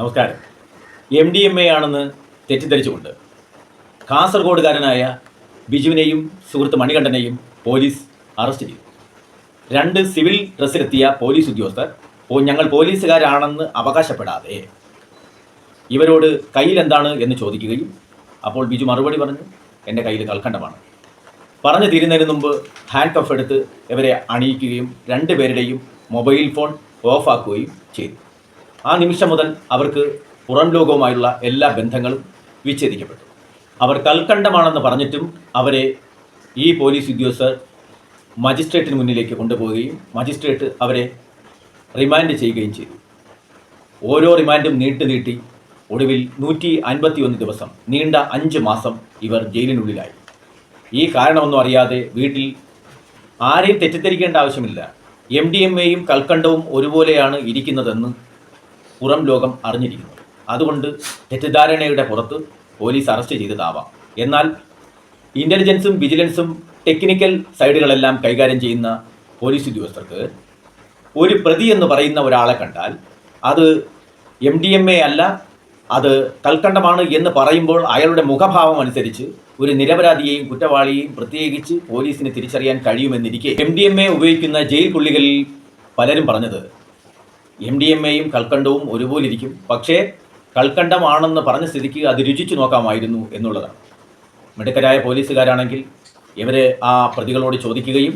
നമസ്കാരം. M D M A ആണെന്ന് തെറ്റിദ്ധരിച്ചുകൊണ്ട് കാസർഗോഡുകാരനായ ബിജുവിനെയും സുഹൃത്ത് മണികണ്ഠനെയും പോലീസ് അറസ്റ്റ് ചെയ്തു. രണ്ട് സിവിൽ ഡ്രസ്സിലെത്തിയ പോലീസ് ഉദ്യോഗസ്ഥർ "ഓ, ഞങ്ങൾ പോലീസുകാരാണെന്ന് അവകാശപ്പെടാതെ ഇവരോട് കയ്യിലെന്താണ് എന്ന് ചോദിക്കുകയും അപ്പോൾ ബിജു മറുപടി പറഞ്ഞു എന്റെ കയ്യിൽ കൽക്കണ്ടമാണ്. പറഞ്ഞു തീരുന്നതിന് മുമ്പ് ഹാൻഡ് കഫ് എടുത്ത് ഇവരെ അണിയിക്കുകയും രണ്ടുപേരുടെയും മൊബൈൽ ഫോൺ ഓഫാക്കുകയും ചെയ്തു. ആ നിമിഷം മുതൽ അവർക്ക് പുറം ലോകവുമായുള്ള എല്ലാ ബന്ധങ്ങളും വിച്ഛേദിക്കപ്പെട്ടു. അവർ കൽക്കണ്ടമാണെന്ന് പറഞ്ഞിട്ടും അവരെ ഈ പോലീസ് ഉദ്യോഗസ്ഥർ മജിസ്ട്രേറ്റിന് മുന്നിലേക്ക് കൊണ്ടുപോവുകയും മജിസ്ട്രേറ്റ് അവരെ റിമാൻഡ് ചെയ്യുകയും ചെയ്തു. ഓരോ റിമാൻഡും നീട്ടി നീട്ടി ഒടുവിൽ നൂറ്റി അൻപത്തി ഒന്ന് ദിവസം നീണ്ട അഞ്ച് മാസം ഇവർ ജയിലിനുള്ളിലായി. ഈ കാരണമൊന്നും അറിയാതെ വീട്ടിൽ ആരെയും തെറ്റിദ്ധരിക്കേണ്ട ആവശ്യമില്ല. എം ഡി എം എയും കൽക്കണ്ടവും ഒരുപോലെയാണ് ഇരിക്കുന്നതെന്ന് പുറം ലോകം അറിഞ്ഞിരിക്കുന്നു. അതുകൊണ്ട് തെറ്റിദ്ധാരണയുടെ പുറത്ത് പോലീസ് അറസ്റ്റ് ചെയ്തതാവാം. എന്നാൽ ഇന്റലിജൻസും വിജിലൻസും ടെക്നിക്കൽ സൈഡുകളെല്ലാം കൈകാര്യം ചെയ്യുന്ന പോലീസ് ഉദ്യോഗസ്ഥർക്ക് ഒരു പ്രതി എന്ന് പറയുന്ന ഒരാളെ കണ്ടാൽ അത് എം ഡി എം എ അല്ല അത് കൽക്കണ്ടമാണ് എന്ന് പറയുമ്പോൾ അയാളുടെ മുഖഭാവം അനുസരിച്ച് ഒരു നിരപരാധിയെയും കുറ്റവാളിയെയും പ്രത്യേകിച്ച് പോലീസിന് തിരിച്ചറിയാൻ കഴിയുമെന്നിരിക്കെ എം ഡി എം എ ഉപയോഗിക്കുന്ന ജയിൽ പുള്ളികളിൽ പലരും പറഞ്ഞത് എം ഡി എം എയും കൽക്കണ്ടവും ഒരുപോലെ ഇരിക്കും പക്ഷേ കൽക്കണ്ടമാണെന്ന് പറഞ്ഞ സ്ഥിതിക്ക് അത് രുചിച്ചു നോക്കാമായിരുന്നു എന്നുള്ളതാണ്. മിടുക്കരായ പോലീസുകാരാണെങ്കിൽ ഇവർ ആ പ്രതികളോട് ചോദിക്കുകയും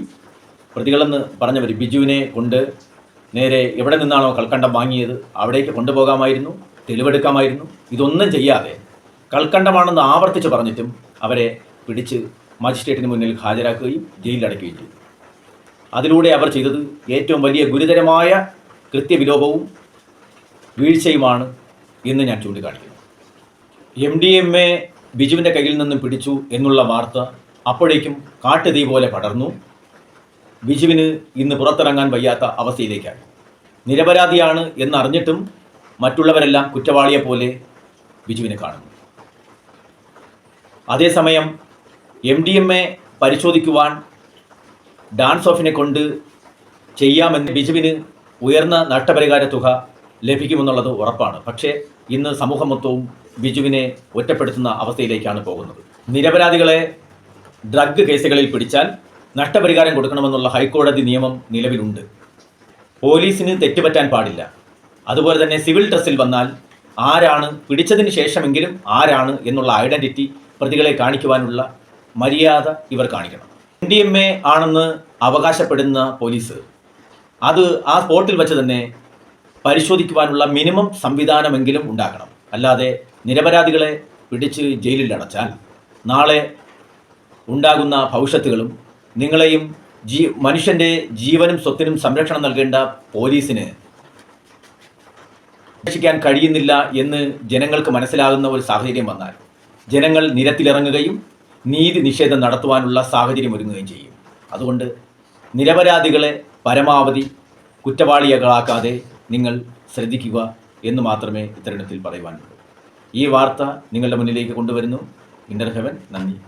പ്രതികളെന്ന് പറഞ്ഞവർ ബിജുവിനെ കൊണ്ട് നേരെ എവിടെ നിന്നാണോ കൽക്കണ്ടം വാങ്ങിയത് അവിടേക്ക് കൊണ്ടുപോകാമായിരുന്നു തെളിവെടുക്കാമായിരുന്നു. ഇതൊന്നും ചെയ്യാതെ കൽക്കണ്ടമാണെന്ന് ആവർത്തിച്ച് പറഞ്ഞിട്ടും അവരെ പിടിച്ച് മജിസ്ട്രേറ്റിന് മുന്നിൽ ഹാജരാക്കുകയും ജയിലിലടക്കുകയും ചെയ്തു. അതിലൂടെ അവർ ചെയ്തത് ഏറ്റവും വലിയ ഗുരുതരമായ കൃത്യവിലോപവും വീഴ്ചയുമാണ് എന്ന് ഞാൻ ചൂണ്ടിക്കാണിക്കുന്നത് എം ഡി എം എ ബിജുവിന്റെ കയ്യിൽ നിന്നും പിടിച്ചു എന്നുള്ള വാർത്ത അപ്പോഴേക്കും കാട്ടുതീ പോലെ പടർന്നു. ബിജുവിന് ഇന്ന് പുറത്തിറങ്ങാൻ വയ്യാത്ത അവസ്ഥയിലേക്കാണ് നിരപരാധിയാണ് എന്നറിഞ്ഞിട്ടും മറ്റുള്ളവരെല്ലാം കുറ്റവാളിയെ പോലെ ബിജുവിനെ കാണുന്നു. അതേസമയം എം ഡി എം എ പരിശോധിക്കുവാൻ ഡാൻസ് ഓഫിനെ കൊണ്ട് ചെയ്യാമെന്ന് ബിജുവിന് ഉയർന്ന നഷ്ടപരിഹാര തുക ലഭിക്കുമെന്നുള്ളത് ഉറപ്പാണ്. പക്ഷേ ഇന്ന് സമൂഹം മൊത്തവും ബിജുവിനെ ഒറ്റപ്പെടുത്തുന്ന അവസ്ഥയിലേക്കാണ് പോകുന്നത്. നിരപരാധികളെ ഡ്രഗ് കേസുകളിൽ പിടിച്ചാൽ നഷ്ടപരിഹാരം കൊടുക്കണമെന്നുള്ള ഹൈക്കോടതി നിയമം നിലവിലുണ്ട്. പോലീസിന് തെറ്റുപറ്റാൻ പാടില്ല. അതുപോലെ തന്നെ സിവിൽ ഡ്രസ്സിൽ വന്നാൽ ആരാണ് പിടിച്ചതിന് ശേഷമെങ്കിലും ആരാണ് എന്നുള്ള ഐഡന്റിറ്റി പ്രതികളെ കാണിക്കുവാനുള്ള മര്യാദ ഇവർ കാണിക്കണം. എൻ ഡി എം എ ആണെന്ന് അവകാശപ്പെടുന്ന പോലീസ് അത് ആ സ്പോട്ടിൽ വെച്ച് തന്നെ പരിശോധിക്കുവാനുള്ള മിനിമം സംവിധാനമെങ്കിലും ഉണ്ടാക്കണം അല്ലാതെ നിരപരാധികളെ പിടിച്ച് ജയിലിൽ അടച്ചാൽ നാളെ ഉണ്ടാകുന്ന ഭവിഷ്യത്തുകളും നിങ്ങളെയും ജീ മനുഷ്യന്റെ ജീവനും സ്വത്തിനും സംരക്ഷണം നൽകേണ്ട പോലീസിന് രക്ഷിക്കാൻ കഴിയുന്നില്ല എന്ന് ജനങ്ങൾക്ക് മനസ്സിലാകുന്ന ഒരു സാഹചര്യം വന്നാൽ ജനങ്ങൾ നിരത്തിലിറങ്ങുകയും നീതി നിഷേധം നടത്തുവാനുള്ള സാഹചര്യം ഒരുങ്ങുകയും ചെയ്യും. അതുകൊണ്ട് നിരപരാധികളെ പരമാവധി കുറ്റവാളികളാക്കാതെ നിങ്ങൾ ശ്രദ്ധിക്കുക എന്ന് മാത്രമേ ഇത്തരണത്തിൽ പറയുവാനുള്ളൂ. ഈ വാർത്ത നിങ്ങളുടെ മുന്നിലേക്ക് കൊണ്ടുവരുന്നു. ഇന്റർ ഹെവൻ. നന്ദി.